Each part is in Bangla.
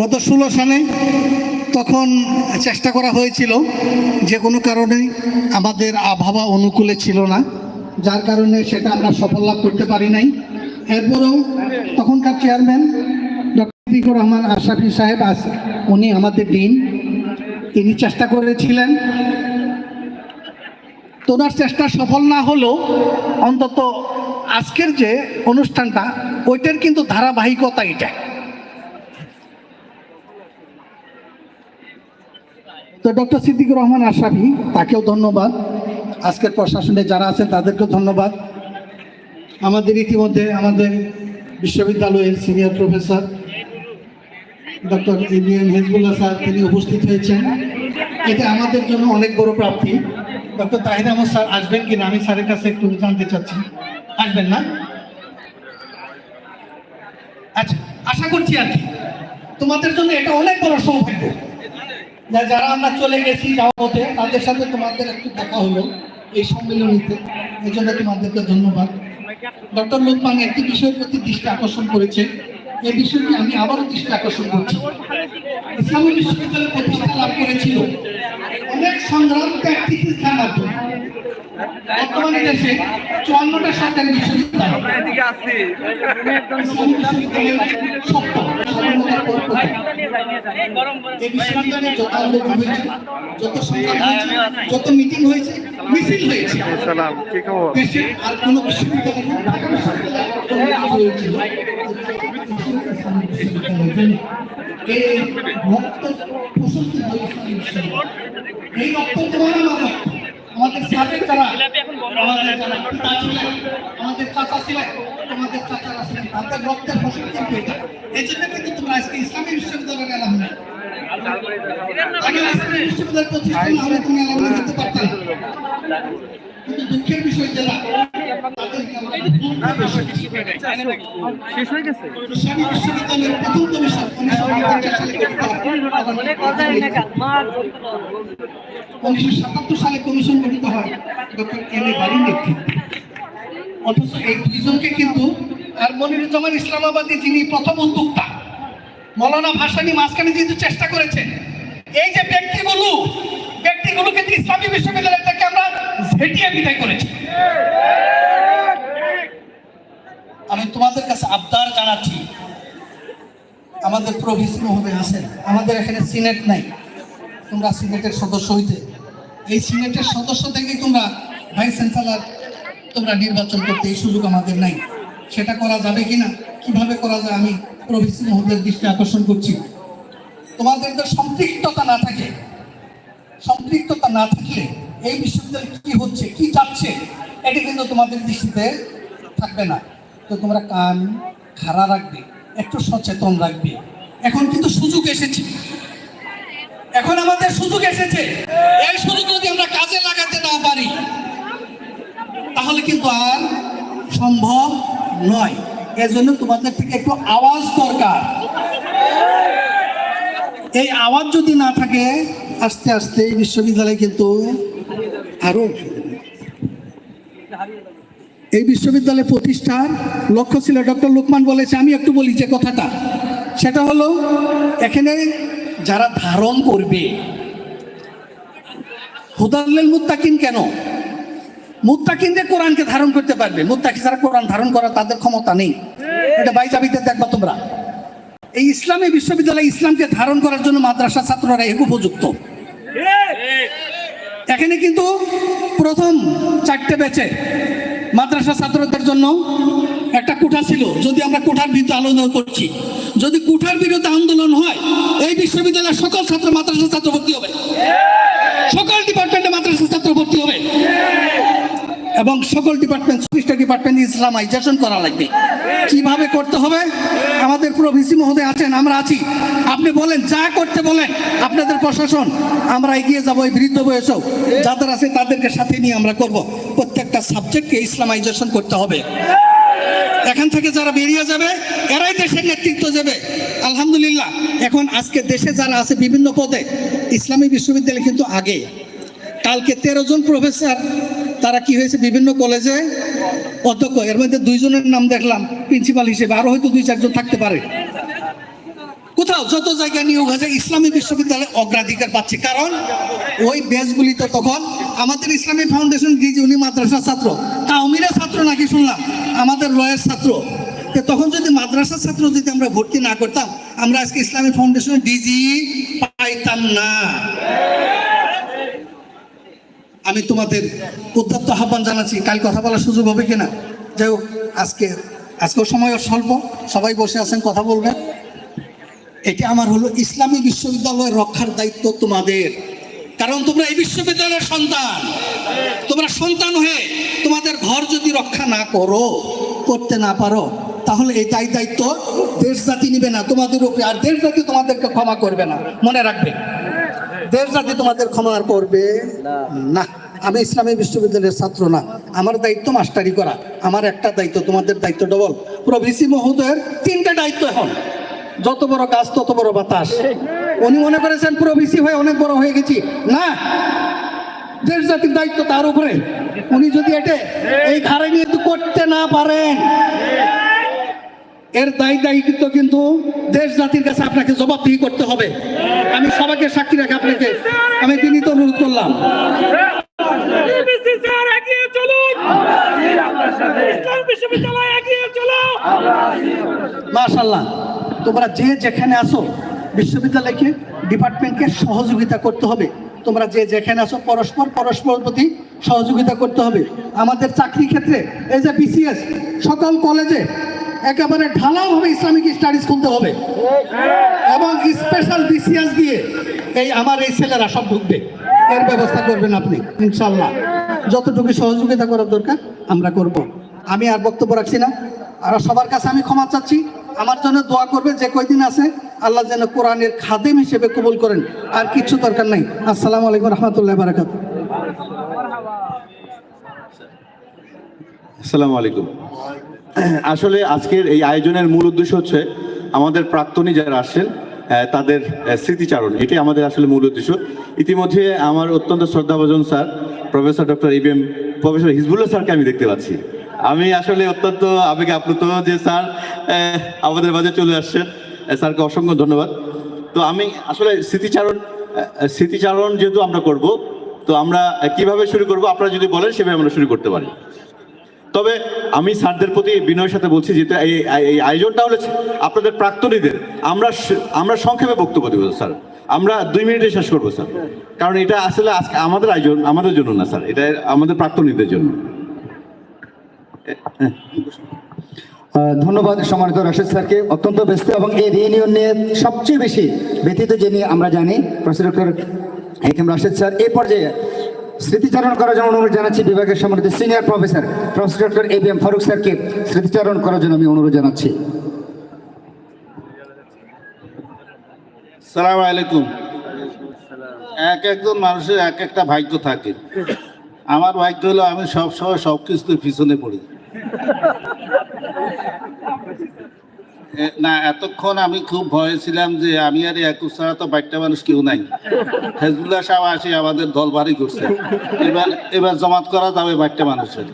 গত ষোলো সালে তখন চেষ্টা করা হয়েছিল যে কোনো কারণে আমাদের আবহাওয়া অনুকূলে ছিল না, যার কারণে সেটা আমরা সফল লাভ করতে পারি নাই। এরপরেও তখনকার চেয়ারম্যান ডক্টর সিদ্দিকুর রহমান আশরাফি সাহেব আস উনি আমাদের দিন তিনি চেষ্টা করেছিলেন। তোনার চেষ্টা সফল না হলেও অন্তত আজকের যে অনুষ্ঠানটা, ওইটার কিন্তু ধারাবাহিকতা এটা। তো ডক্টর সিদ্দিকুর রহমান আশরাফি, তাকেও ধন্যবাদ। আজকের প্রশাসনে যারা আছেন, তাদেরকেও ধন্যবাদ। আমাদের ইতিমধ্যে আমাদের বিশ্ববিদ্যালয়ের senior professor doctor IBM Hizbullah sir, তিনি উপস্থিত হয়েছেন। এটা আমাদের জন্য অনেক বড় প্রাপ্তি। ডক্টর তাহির আহমদ স্যার আসবেন কিনা, আমি স্যারের কাছে একটু জানতে চাচ্ছি। আসবেন না? আচ্ছা আশা করছি আর কি। তোমাদের জন্য এটা অনেক বড় সৌভাগ্য। যারা আমরা চলে গেছি যাওয়া হতে তাদের সাথে তোমাদের একটু দেখা হলো এই সম্মেলনীতে। জন্য তোমাদেরকে ধন্যবাদ। ডক্টর লোকমান একটি বিষয়ের প্রতি দৃষ্টি আকর্ষণ করেছে। এই বিষয়টি আমি আবারও দৃষ্টি আকর্ষণ করছি। ইসলামী বিশ্ববিদ্যালয় প্রতিষ্ঠা লাভ করেছিল অনেক সংগ্রাম ত্যাগ প্রতিষ্ঠার মাধ্যমে বর্তমানে দেশে চুয়ান্নটা সরকারি বিশ্ববিদ্যালয়। যত মিটিং হয়েছে মিছিল দেশে আর কোনো বিশ্ববিদ্যালয়। এই প্রশস্তি। এই রক্ত তোমার আমার। আমাদের সাবেক যারা, আমাদের যারা পিতা ছিলেন, আমাদের চাচা ছিলেন তোমাদের চাচারা ছিলেন তাদের রক্তের ফসল কিন্তু এটা। এই জন্য কিন্তু তোমরা আজকে ইসলামী বিশ্ববিদ্যালয়ে এলাম না দুঃখের বিষয় যারা উনিশশো সাতাত্তর সালে কমিশন গঠিত হয় অথচ এই কিন্তু আর মনিরুজ্জামান ইসলামাবাদী যিনি প্রথম উদ্যোক্তা মৌলানা ভাসানি মাঝখানে যেহেতু চেষ্টা করেছেন এই যে ব্যক্তিগুলো ব্যক্তিগুলো কিন্তু ইসলামী বিশ্ববিদ্যালয় থেকে আমরা ঝেটিয়ে বিদায় করেছি। আমি তোমাদের কাছে আবদার জানাচ্ছি। আমাদের প্রভিসি মহোদয় আছেন আমাদের এখানে সিনেট নাই। তোমরা সিনেটের সদস্য হইতে। এই সিনেটের সদস্য থেকে তোমরা ভাইস চ্যান্সেলর তোমরা নির্বাচন করতে এই সুযোগ আমাদের নাই। সেটা করা যাবে কিনা? কীভাবে করা যায়? আমি প্রভিসি মহোদয়ের দৃষ্টি আকর্ষণ করছি। তোমাদের যদি সম্পৃক্ততা না থাকে। সম্পৃক্ততা না থাকলে এই বিশ্ববিদ্যালয়ে কি হচ্ছে, কি যাচ্ছে, এটা কিন্তু তোমাদের দৃষ্টিতে থাকবে না। তো তোমরা কান খাড়া রাখবে, একটু সচেতন রাখবে। এখন কিন্তু সুযোগ এসেছে। এখন আমাদের সুযোগ এসেছে। এই সুযোগ যদি আমরা কাজে লাগাতে না পারি, তাহলে কিন্তু আর সম্ভব নয়। এজন্য তোমাদের থেকে একটু আওয়াজ দরকার। এই আওয়াজ যদি না থাকে, আস্তে আস্তে বিশ্ববিদ্যালয় কিন্তু আরও এই বিশ্ববিদ্যালয় প্রতিষ্ঠার লক্ষ্য ছিল ডক্টর লোকমান বলেছে, আমি একটু বলি যে কথাটা। সেটা হলো, এখানে যারা ধারণ করবে, হুদাল্লেল মুত্তাকিন কেন? মুত্তাকিন যে কোরআনকে ধারণ করতে পারবে, মুত্তাকি যারা কোরআন ধারণ করা তাদের ক্ষমতা নেই। এটা বাইজাবিতে দেখবা তোমরা। এই ইসলামী বিশ্ববিদ্যালয় ইসলামকে ধারণ করার জন্য মাদ্রাসা ছাত্ররা এক উপযুক্ত। এখানে কিন্তু প্রথম চারটে বেচে মাদ্রাসা ছাত্রদের জন্য একটা কোঠা ছিল, যদি আমরা কোঠার বিরুদ্ধে আলোচনা করছি। যদি কোঠার বিরুদ্ধে আন্দোলন হয়, এই বিশ্ববিদ্যালয়ের সকল ছাত্র মাদ্রাসা ছাত্র ভর্তি হবে। সকল ডিপার্টমেন্টে মাদ্রাসা ছাত্র ভর্তি হবে। এবং সকল ডিপার্টমেন্ট চব্বিশটা ডিপার্টমেন্ট ইসলামাইজেশন করা লাগবে। কীভাবে করতে হবে? আমাদের পুরো ভিসি মহোদয় আছেন, আমরা আছি। আপনি বলেন, যা করতে বলেন, আপনাদের প্রশাসন, আমরা এগিয়ে যাব এই বৃদ্ধ বয়সেও। যাদের আছে তাদেরকে সাথে নিয়ে আমরা করব। প্রত্যেকটা সাবজেক্টকে ইসলামাইজেশন করতে হবে। এখান থেকে যারা বেরিয়ে যাবে, এরাই দেশের নেতৃত্ব যাবে আলহামদুলিল্লাহ, এখন আজকে দেশে যারা আছে বিভিন্ন পদে, ইসলামী বিশ্ববিদ্যালয় কিন্তু আগে। কালকে তেরো জন প্রফেসর তারা কি হয়েছে? বিভিন্ন কলেজে অধ্যক্ষ, এর মধ্যে দুইজনের নাম দেখলাম প্রিন্সিপাল হিসেবে, আরও হয়তো দুই চারজন থাকতে পারে। কোথাও যত জায়গায় নিয়োগ হয়েছে ইসলামী বিশ্ববিদ্যালয়ে অগ্রাধিকার পাচ্ছে। কারণ ওই ব্যাচগুলি তো তখন আমাদের ইসলামী ফাউন্ডেশন ডিজি উনি মাদ্রাসার ছাত্র? তাহমিরা ছাত্র নাকি শুনলাম? আমাদের রয়ের ছাত্র। তো তখন যদি মাদ্রাসার ছাত্র যদি আমরা ভর্তি না করতাম, আমরা আজকে ইসলামী ফাউন্ডেশনের ডিজি পাইতাম না। আমি তোমাদের উদ্যত্ত আহ্বান জানাচ্ছি। কাল কথা বলার সুযোগ হবে কিনা? যাই হোক, আজকে, আজকেও সময় স্বল্প। সবাই বসে আছেন, কথা বলবেন। এটা আমার হলো ইসলামী বিশ্ববিদ্যালয়ের রক্ষার দায়িত্ব তোমাদের। কারণ তোমরা এই বিশ্ববিদ্যালয়ের সন্তান। তোমরা সন্তান হয়ে তোমাদের ঘর যদি রক্ষা না করো, করতে না পারো, তাহলে এই দায় দায়িত্ব দেশ জাতি নিবে না। তোমাদের উপরে, আর দেশ জাতি তোমাদেরকে ক্ষমা করবে না। মনে রাখবে। দেশ জাতি তোমাদের ক্ষমা করবে না। আমি ইসলামী বিশ্ববিদ্যালয়ের ছাত্র না। আমার দায়িত্ব মাস্টারি করা। আমার একটা দায়িত্ব তোমাদের দায়িত্ব ডবল প্রভিসি মহোদয়ের তিনটা দায়িত্ব এখন। যত বড় গাছ তত বড় বাতাস। উনি মনে করেছেন প্রভিসি হয়ে অনেক বড় হয়ে গেছি। না। দেশ জাতির দায়িত্ব তার উপরে। উনি যদি এটে এই ঘাড়ে নিয়ে তো করতে না পারেন। এর দায়ী দায়িত্ব কিন্তু দেশ জাতির কাছে আপনাকে জবাবদিহি করতে হবে। আমি সবাইকে সাক্ষী রাখি আপনাকে। আমি বিনীত অনুরোধ করলাম। মাশাল্লাহ তোমরা যে যেখানে আসো বিশ্ববিদ্যালয়কে ডিপার্টমেন্টকে সহযোগিতা করতে হবে। তোমরা যে যেখানে আসো পরস্পর পরস্পর প্রতি সহযোগিতা করতে হবে। আমাদের চাকরি ক্ষেত্রে এই যে বিসিএস সকল কলেজে একেবারে ঢালাওভাবে ইসলামিক স্টাডিজ খুলতে হবে। এবং স্পেশাল বিসিএস দিয়ে এই আমার এই ছেলেরা সব ঢুকবে। এর ব্যবস্থা করবেন আপনি ইনশাল্লাহ যতটুকু সহযোগিতা করার দরকার, আমরা করব। আমি আর বক্তব্য রাখছি না। আর সবার কাছে আমি ক্ষমা চাচ্ছি। আমার জন্য দোয়া করবে যে কয়দিন আছে, আল্লাহ যেন কোরআনের খাদেম হিসেবে কবুল করেন। আর কিচ্ছু দরকার নাই। আসসালামু আলাইকুম রহমতুল্লাহ বারাকাত। আসসালামু আলাইকুম। আসলে আজকের এই আয়োজনের মূল উদ্দেশ্য হচ্ছে আমাদের প্রাক্তনী যারা আসেন তাদের স্মৃতিচারণ। এটাই আমাদের আসলে মূল উদ্দেশ্য। ইতিমধ্যে আমার অত্যন্ত শ্রদ্ধাভাজন sir, professor doctor IBM, professor Hizbullah স্যারকে আমি দেখতে পাচ্ছি। আমি আসলে অত্যন্ত আবেগে আপ্লুত যে স্যার আমাদের মাঝে চলে আসছেন স্যারকে অসংখ্য ধন্যবাদ। তো আমি আসলে স্মৃতিচারণ স্মৃতিচারণ যেহেতু আমরা করব, তো আমরা কীভাবে শুরু করব, আপনারা যদি বলেন সেভাবে আমরা শুরু করতে পারি। তবে আমি স্যারদের প্রতি বিনয়ের সাথে বলছি যেটা এই এই আয়োজনটা হলে আপনাদের প্রাক্তনীদের। আমরা আমরা সংক্ষেপে বক্তব্য দেবো, স্যার। আমরা দুই মিনিটে শেষ করব, স্যার। কারণ এটা আসলে আজকে আমাদের আয়োজন, আমাদের জন্য না, স্যার। এটা আমাদের প্রাক্তনীদের জন্য। ধন্যবাদ সম্মানিত রাশেদ স্যারকে। অত্যন্ত ব্যস্ত এবং এই রিইউনিয়ন নিয়ে সবচেয়ে বেশি ব্যতীত যিনি আমরা জানি, professor doctor Hakim Rashed sir. এই পর্যায়ে স্মৃতিচারণ করার জন্য অনুরোধ জানাচ্ছি বিভাগের সম্মানিত senior professor professor doctor A B M Farooq স্যারকে স্মৃতিচারণ করার জন্য আমি অনুরোধ জানাচ্ছি। সালাম আলাইকুম। এক একজন মানুষের এক একটা ভাগ্য থাকে। আমার ভাগ্য হলো আমি সবসময় সব কিছুতে পিছনে পড়ি। না, এতক্ষণ আমি খুব ভয়ে ছিলাম যে আমি আর একুশ ছাড়া তো বাইকটা মানুষ কেউ নাই। হেজবুল্লাহ সাহেব আসে আমাদের দল ভারী করছে। এবার এবার জমাত করা যাবে বাইকটা মানুষের।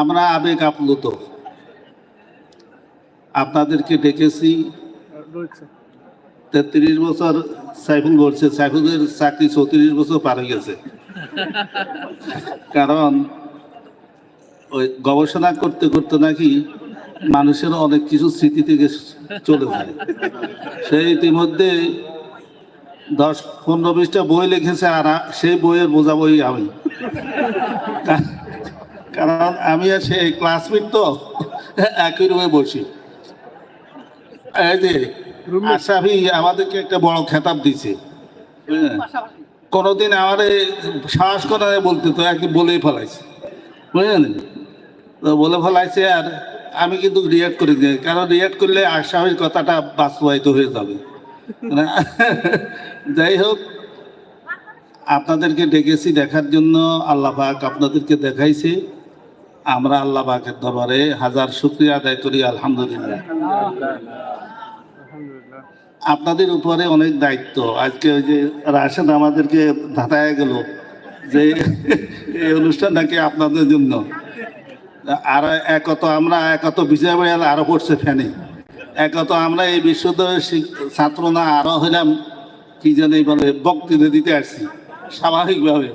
আমরা আবেগ আপ্লুত। আপনাদেরকে ডেকেছি। তেত্রিশ বছর সাইফুল বলছে সাইফুলের চাকরি চৌত্রিশ বছর পার হয়ে গেছে। কারণ ওই গবেষণা করতে করতে নাকি মানুষের অনেক কিছু স্মৃতি থেকে চলে যায়। সেই ইতিমধ্যে দশ পনেরো বিশটা বই লিখেছে আর সেই বইয়ের বোঝা বই আমি। কারণ আমি আর সেই ক্লাসমেট তো একই রুমে বসি। এই যে আশাফি আমাদেরকে একটা বড় খেতাব দিছে। কোনোদিন আমার সাহস করে বলতে তো একদিন বলেই ফেলাইছে। বুঝলেন? বলে ফেলাইছে আর আমি কিন্তু রিয়াক্ট করি নি কারণ রিয়াক্ট করলে আশাফির কথাটা বাস্তবায়িত হয়ে যাবে। মানে যাই হোক, আপনাদেরকে ডেকেছি দেখার জন্য। আল্লাহ পাক আপনাদেরকে দেখাইছে। আমরা আল্লাহ পাকের দরবারে হাজার শুক্রিয়া আদায় করি, আলহামদুলিল্লাহ। আপনাদের উপরে অনেক দায়িত্ব। আজকে ওই যে রাশেদ আমাদেরকে ধাঁধায় গেল যে এই অনুষ্ঠান নাকি আপনাদের জন্য। আর একত আমরা একত বিজয় আরও পড়ছে ফ্যানে একত আমরা এই বিশ্ববিদ্যালয়ের ছাত্র না, আরও হইলাম কি জানি বলে বক্তৃতা দিতে আসছি, স্বাভাবিকভাবে।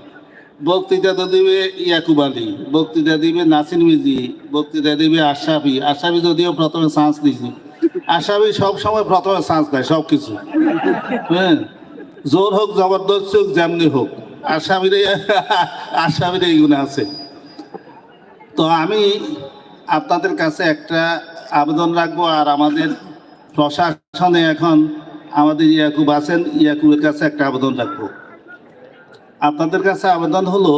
বক্তৃতা তো দিবে ইয়াকুব আলী, বক্তৃতা দিবে নাসিন মিজি বক্তৃতা দিবে আশাফি আশাফি যদিও প্রথমে চান্স দিয়েছি। আশাফি সব সময় প্রথমে চান্স দেয় সব কিছু হ্যাঁ জোর হোক, জবরদস্ত হোক, যেমনি হোক। আসামির আসামির এইগুলো আছে। তো আমি আপনাদের কাছে একটা আবেদন রাখব আর আমাদের প্রশাসনে এখন আমাদের ইয়াকুব আছেন, ইয়াকুবের কাছে একটা আবেদন রাখব। আপনাদের কাছে আবেদন হলো,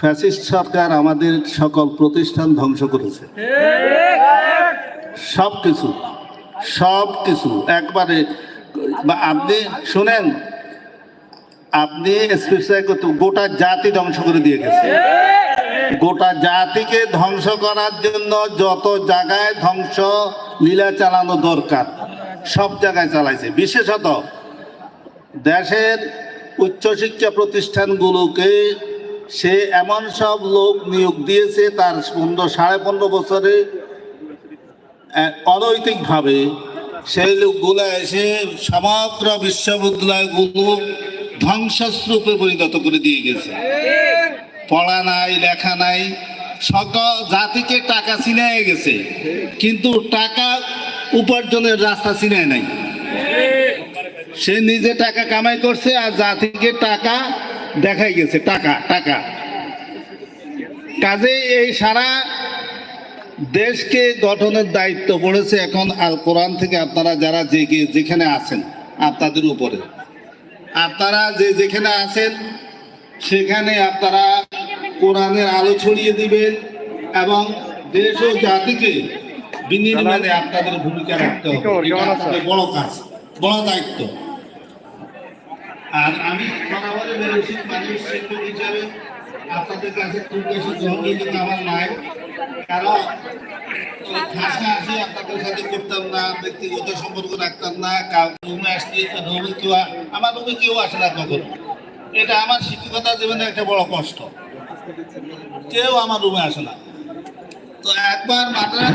ফ্যাসিস্ট সরকার আমাদের সকল প্রতিষ্ঠান ধ্বংস করেছে। সব কিছু সব কিছু একবারে আপনি শুনেন, আপনি করতে গোটা জাতি ধ্বংস করে দিয়ে গেছে। গোটা জাতিকে ধ্বংস করার জন্য যত জায়গায় ধ্বংস লীলা চালানো দরকার, সব জায়গায় চালাইছে। বিশেষত দেশের উচ্চশিক্ষা প্রতিষ্ঠানগুলোকে সে এমন সব লোক নিয়োগ দিয়েছে, তার পনেরো, সাড়ে পনেরো বছরে অনৈতিকভাবে সেই লোকগুলো এসে সমগ্র বিশ্ববিদ্যালয়গুলো ধ্বংসস্রূপে পরিণত করে দিয়ে গেছে। পড়া নাই, লেখা নাই, সকল জাতিকে টাকা ছিনায় গেছে। কিন্তু টাকা উপার্জনের রাস্তা ছিনায় নাই। সে নিজে টাকা কামাই করছে আর জাতিকে টাকা দেখাই গেছে, টাকা টাকা। কাজে এই সারা দেশকে গঠনের দায়িত্ব পড়েছে এখন আল কোরআন থেকে আপনারা যারা যে যেখানে আছেন, আপনাদের উপরে। আপনারা যে যেখানে আছেন, সেখানে আপনারা কোরআনের আলো ছড়িয়ে দিবেন এবং দেশ ও জাতিকে বিনির্মাণে আপনাদের ভূমিকা রাখতে হবে? আপনাদের বড় কাজ বড় দায়িত্ব। আর আমি বরাবরই বলেছি মানুষ শিক্ষক হিসাবে। আপনাদের কাছে খুব বেশি গ্রহণযোগ্যতা আমার নাই কারণ ওই হাসাহাসি আপনাদের সাথে করতাম না ব্যক্তিগত সম্পর্ক রাখতাম না কাউ রুমে আসলে রুমে কেউ আমার রুমে কেউ আসে না কখনো এটা আমার শিক্ষকতা জীবনে একটা বড় কষ্ট। কেউ আমার রুমে আসে না। তো একবার মাদ্রাস